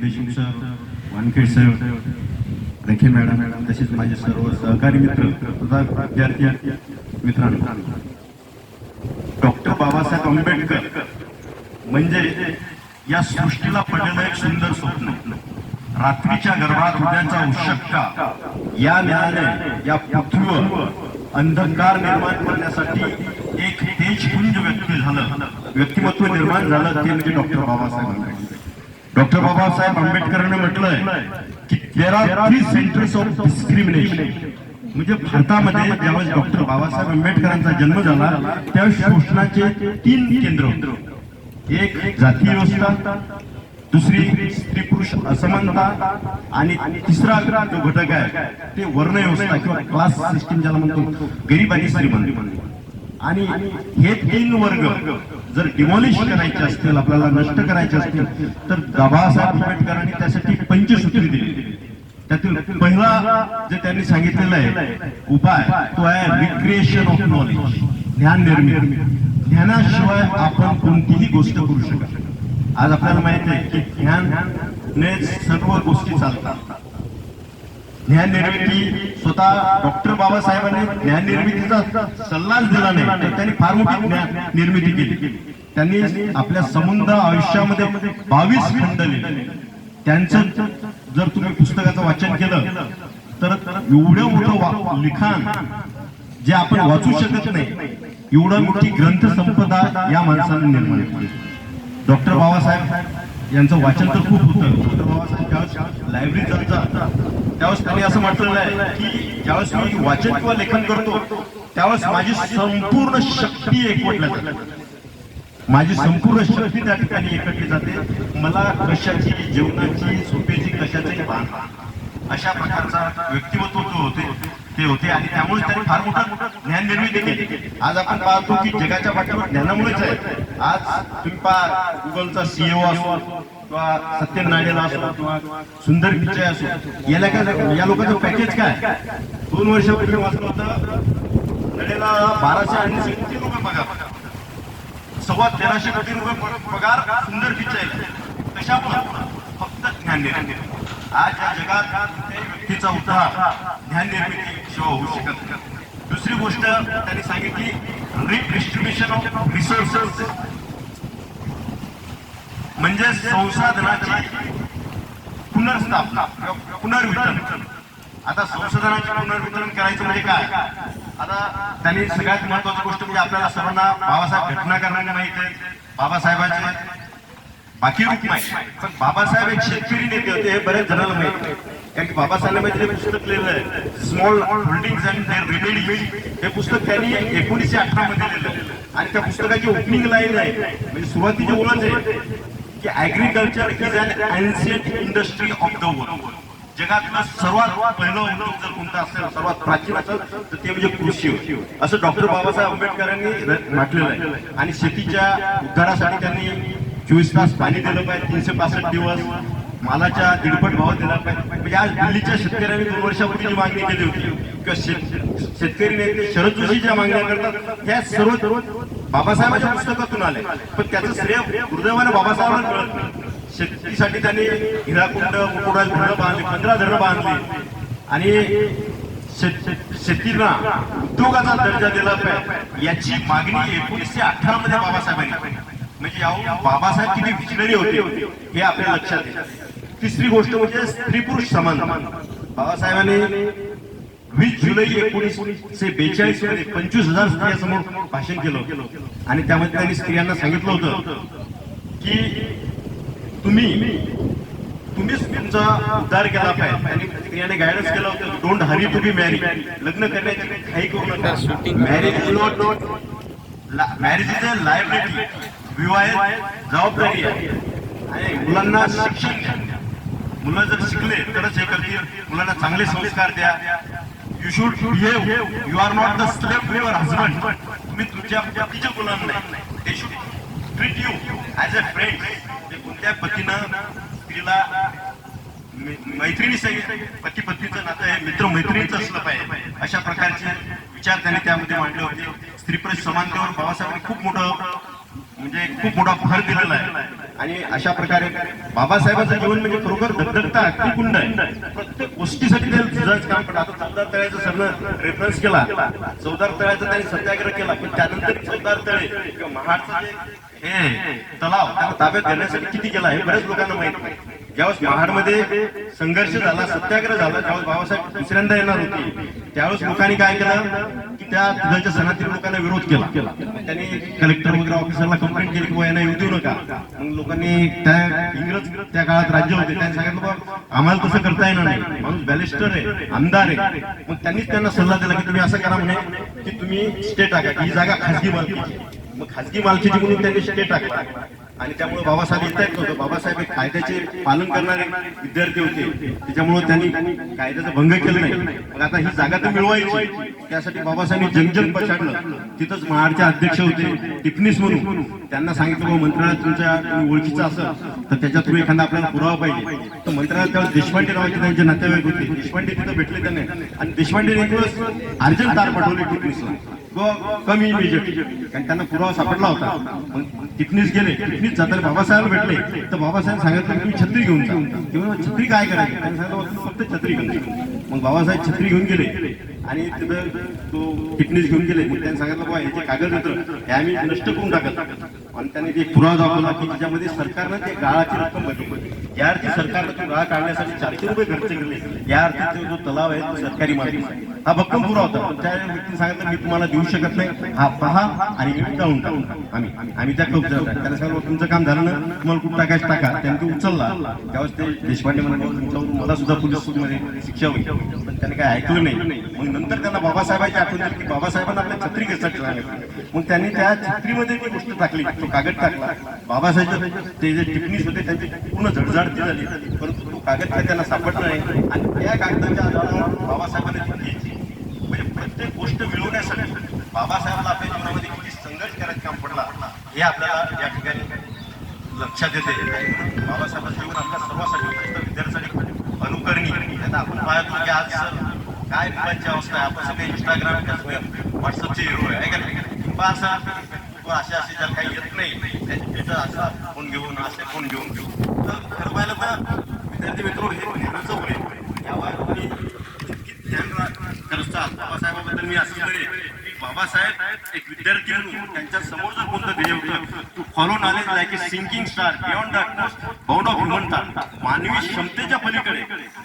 Deshmukh sir Wankhede sir Rekhe madam तसेच माझे सर्व सहकारी मित्र तथा विद्यार्थी मित्रांनो. डॉक्टर बाबासाहेब आंबेडकर म्हणजे या सृष्टीला पडलेलं एक सुंदर स्वप्न. रात्रीच्या गर्भात उद्याचा उशक्का या न्यायाने या पृथ्वीवर अंधकार निर्माण करण्यासाठी एक तेजपुंज व्यक्ती झालं व्यक्तिमत्व निर्माण झालं ते म्हणजे डॉक्टर बाबासाहेब आंबेडकर. डॉक्टर बाबासाहेब आंबेडकरांनी म्हटलंय की there are three centres of discrimination म्हणजे भारतामध्ये ज्यावेळेस डॉक्टर बाबासाहेब आंबेडकरांचा जन्म झाला त्यावेळेस शोषणाचे तीन केंद्र एक जाती व्यवस्था दुसरी स्त्री पुरुष असमानता आणि तिसरा जो घटक आहे ते वर्ण व्यवस्था किंवा क्लास सिस्टीम ज्याला म्हणतो गरीब आणि श्रीमंत. आणि हे तीन वर्ग जर डिमॉलिश करायचे असतील आपल्याला नष्ट करायचे असतील तर बाबासाहेब आंबेडकरांनी त्यासाठी पंचसूत्री दिली. त्यातील पहिला जे त्यांनी सांगितलेलं आहे उपाय तो आहे रिक्रिएशन ऑफ नॉलेज ज्ञान निर्मिती. ज्ञानाशिवाय आपण कोणतीही गोष्ट करू शकत आज आपल्याला माहीत आहे की ज्ञान सर्व गोष्टी चालतात. ज्ञान निर्मिती स्वतः डॉक्टर बाबासाहेबांनी ज्ञान निर्मितीचा सल्लाच दिला नाही तर त्यांनी फार मोठी ज्ञान निर्मिती केली. त्यांनी आपल्या समुद्र आयुष्यामध्ये बावीस खंड लिहिले. त्यांचं जर तुम्ही पुस्तकाचं वाचन केलं तर एवढं मोठं वा- लिखाण जे आपण वाचू शकत नाही एवढं मोठी ग्रंथ संपदा या माणसाने निर्माण केली. डॉक्टर बाबासाहेब यांचं वाचन तर खूप होतं. डॉक्टर बाबासाहेब ज्यावेळेस लायब्ररीत जातात त्यावेळेस त्यांनी असं म्हटलेलं आहे की ज्यावेळेस मी वाचन किंवा लेखन करतो त्यावेळेस माझी संपूर्ण शक्ती एकवटल्या जाते. माझी संपूर्ण शक्ती त्या ठिकाणी एकटली जाते. मला कशाची जेवणाची सोपेची कशाचंही भान. अशा प्रकारचा व्यक्तिमत्व जो होते ते होते. आणि त्यामुळे त्यांनी फार मोठा ज्ञान निर्मिती केली. आज आपण पाहतो की जगाच्या पाठीवर ज्ञानामुळेच आहे. आज तुम्ही पहा गुगलचा सीईओ असो किंवा सत्यनारायणला असो किंवा सुंदर पिचाई असो याला काय या लोकांचं पॅकेज काय? दोन वर्षापूर्वी वाचलं होतं. नडेला बाराशे ऐंशी कोटी रुपये पगार. सव्वा तेराशे कोटी रुपये पगार सुंदर पिचाई कशामुळे फक्त ज्ञान निर्मिती. आज या जगात व्यक्तीचा उद्धार ज्ञान निर्मिती शिवाय होऊ शकत दुसरी गोष्ट त्यांनी सांगितली रिडिस्ट्रीब्युशन ऑफ रिसोर्सेस म्हणजे संसाधनाची पुनर्स्थापना पुनर्वितरण. आता संशोधनाचे पुनर्वितरण करायचं म्हणजे काय? आता त्यांनी सगळ्यात महत्वाची गोष्ट म्हणजे आपल्याला सर्वांना बाबासाहेब घटनाकारांना माहीत आहे. बाबासाहेबांचे बाकी रूप माहिती पण बाबासाहेब एक शेतकरी नेते होते हे बऱ्याच जणांना माहीत कारण की बाबासाहेबांनी पुस्तक लिहिलं आहे small holding and their remedy हे पुस्तक त्यांनी एकोणीसशे अठरा मध्ये लिहिलं आणि त्या पुस्तकाची ओपनिंग लाईन आहे. म्हणजे सुरुवातीची ओळख आहे. की agriculture is an ancient industry of the world जगातलं सर्वात पहिलं उद्योग जर कोणता असेल सर्वात प्राचीन असेल तर ते म्हणजे कृषी असं डॉक्टर बाबासाहेब आंबेडकरांनी म्हटलेलं आहे. आणि शेतीच्या उद्धारासाठी त्यांनी चोवीस तास पाणी दिलं पाहिजे तीनशे पासष्ट दिवस मालाच्या दीडपट भाव दिला पाहिजे. म्हणजे आज दिल्लीच्या शेतकऱ्यांनी दोन वर्षापूर्वी जी मागणी केली होती किंवा शेतकरी नेते शरद जोशी ज्या मागण्या करतात ह्या सर्व बाबासाहेबांच्या पुस्तकातून आले पण त्याचं श्रेय दुर्दैवाने बाबासाहेबांना मिळत नाही. शेतीसाठी त्यांनी हिराकुंड मुकुडाल धरणं बांधली पंधरा धरणं बांधली. आणि शेत- शेतीला उद्योगाचा दर्जा दिला पाहिजे. याची मागणी एकोणीसशे अठरा मध्ये बाबासाहेबांनी म्हणजे याहून बाबासाहेब किती विजनरी होते हे आपल्या लक्षात येईल. तिसरी गोष्ट म्हणजे स्त्री पुरुष समान. बाबासाहेबांनी वीस जुलै एकोणीसशे बेचाळीसमध्ये पंचवीस हजार स्त्रियांसमोर भाषण केलं होतं. आणि त्यामध्ये त्यांनी स्त्रियांना सांगितलं होतं की तुम्ही तुम्हीच तुमचा उद्धार केला पाहिजे. आणि स्त्रियाने गायडन्स केलं होतं don't hurry to be marry लग्न करण्याची काही करू नका. Marriage is not not marriage is a liability विवाह जबाबदारी आहे. आणि मुलांना शिक्षण द्या. मुलं जर शिकले तरच हे करतील. मुलांना चांगले संस्कार द्या. You should behave you are not the slave your husband तुम्ही तुमच्या पतीच्या गुलाम नाही. They should treat you as a friend कोणत्या पतीनं स्त्रीला मै- मैत्रिणी सहित पती पत्नीचं नातं हे मित्र मैत्रिणीचं असलं पाहिजे. अशा प्रकारचे विचार त्यांनी त्यामध्ये मांडले होते. स्त्री पुरुष समानतेवर बाबासाहेबांनी खूप मोठं म्हणजे खूप मोठा भर दिलेला आहे. आणि अशा प्रकारे बाबासाहेबांचं जीवन म्हणजे खरोखर धगधगता अग्निकुंड आहे. प्रत्येक गोष्टीसाठी ते जज काम पडलं आता चौदार तळ्याचं सरनं रेफरन्स केला. चौदार तळ्याचा त्यांनी सत्याग्रह केला. पण त्यानंतर चौदार तळे किंवा हे तलाव त्याला ताब्यात घेण्यासाठी किती केला हे बऱ्याच लोकांना माहीत नाही. ज्यावेळेस महाडमध्ये संघर्ष झाला सत्याग्रह झाला ज्यावेळेस बाबासाहेब दुसऱ्यांदा येणार होते. त्यावेळेस लोकांनी काय केलं? की त्या दुधाच्या सणातील लोकांना विरोध केला. त्यांनी कलेक्टर वगैरे ऑफिसरला कंप्लेंट केली की यांना येऊ देऊ नका. मग लोकांनी त्या इंग्रज त्या काळात राज्य होते. त्यांनी सांगितलं बाबा आम्हाला तसं करता येणार नाही. माणूस बॅलिस्टर आहे आमदार आहे. मग त्यांनीच त्यांना सल्ला दिला की तुम्ही असं करा म्हणे की तुम्ही स्टेट टाका ही जागा खासगी मालकीची मग खासगी मालकीची म्हणून त्यांनी स्टेट टाकला. आणि त्यामुळे बाबासाहेब येता येत नव्हतं. बाबासाहेब हे कायद्याचे पालन करणारे विद्यार्थी होते. त्याच्यामुळे त्यांनी कायद्याचा भंग केला नाही. मग आता ही जागा तर मिळवायची. त्यासाठी बाबासाहेबांनी जंगजन पछाडलं. तिथंच महाडचे अध्यक्ष होते. टिपणीस म्हणून. त्यांना सांगितलं बाबा मंत्रालयात तुमच्या ओळखीचं असं तर त्याच्या थ्रू एखादा आपल्याला पुरावा पाहिजे. तर मंत्रालयात त्यावेळेस देशपांडे नावाचे त्यांचे नातेवाईक होते. देशपांडे तिथं भेटले त्यांनी. आणि देशपांडे एक दिवस अर्जंट तार पाठवले टिपणीसला. कमी बीजेपी कारण त्यांना पुरावा सापडला होता. मग गेले. टिपणीस जाताना बाबासाहेब भेटले. तर बाबासाहेब सांगितलं तुम्ही छत्री घेऊन जा. छत्री काय करायची? त्यांनी सांगितलं फक्त छत्री घेऊन मग बाबासाहेब छत्री घेऊन गेले. आणि तिथं तो टिपणीस घेऊन गेले. मग त्यांनी सांगितलं बाबा याचे कागदपत्र हे आम्ही नष्ट करून टाकत आणि त्यांनी ते पुरावा दाखवला की त्याच्यामध्ये सरकारनं ते गाळाची रक्कम भरली या अर्थी सरकारनं तो गाळा काढण्यासाठी चारशे रुपये खर्च केले. या अर्थी जो तलाव आहे तो सरकारी मालकी हा भक्कम पुरा होता. पण त्या व्यक्तीने सांगितलं मी तुम्हाला देऊ शकत नाही. हा पहा आणि मी जाऊन आम्ही आम्ही त्या कब्जा त्याला सांगितलं तुमचं काम झालं ना? तुम्हाला कुठं टाकायचं टाका. त्यांनी तो उचलला. त्यावेळेस ते देशपांडे म्हणाले मला सुद्धा पोलीसमध्ये शिक्षा होईल. पण त्याने काय ऐकलं नाही. मग नंतर त्यांना बाबासाहेबांची आठवण झाली की बाबासाहेबांना आपल्या छत्री कशासाठी सांगितलं मग त्यांनी त्या छत्रीमध्ये ती गोष्ट टाकली तो कागद टाकला. बाबासाहेब ते जे टिपणीस होते त्यांची पूर्ण झडझडती झाली. परंतु तो कागद काय त्यांना सापडला नाही. आणि त्या कागदाच्या आधारावर बाबासाहेबांनी घ्यायची म्हणजे प्रत्येक गोष्ट मिळवण्यासाठी बाबासाहेबांना आपल्या जीवनामध्ये किती संघर्ष करायचं काम पडला हे आपल्याला या ठिकाणी लक्षात येते. बाबासाहेबांचं जीवन आपल्या सर्वांसाठी विशेषतः विद्यार्थ्यांसाठी अनुकरणी त्यांना आपण पाहतो की आज काय मुलांची अवस्था आहे. आपण सगळे इंस्टाग्राम फेसबुक व्हॉट्सअपचे हिरो आहे. का नाही? किंवा असं पण असे असे ज्याला काही येत नाही त्याचे त्याचा असा फोन घेऊन असे फोन घेऊन घेऊन तर खरं पाहिलं तर विद्यार्थी मित्र हे नेहमीच होईल आहे. यावर तुम्ही ध्यान रा- करतात बाबासाहेबाबद्दल मी असं करेन बाबासाहेब एक विद्यार्थी म्हणून त्यांच्यासमोर जर कोणतं ध्येय होतं to follow knowledge like a sinking star beyond bound of human मानवी क्षमतेच्या पलीकडे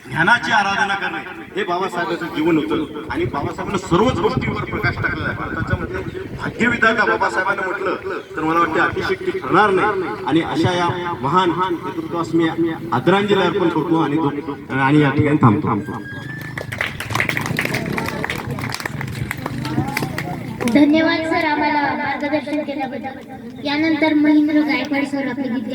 ज्ञानाची आराधना करणे हे बाबासाहेबांचं जीवन होतं. आणि बाबासाहेबांना सर्वच गोष्टीवर प्रकाश टाकलेला आहे. त्याच्यामध्ये भाग्यविधाता बाबासाहेबांना म्हटलं तर मला वाटते अतिशक्ती ठरणार नाही. आणि अशा या महान नेतृत्वास मी आदरांजली अर्पण करतो आणि आणि या ठिकाणी थांबतो थांबतो. धन्यवाद सर आम्हाला मार्गदर्शन केल्याबद्दल. यानंतर महेंद्र गायकवाड सर आपले गीत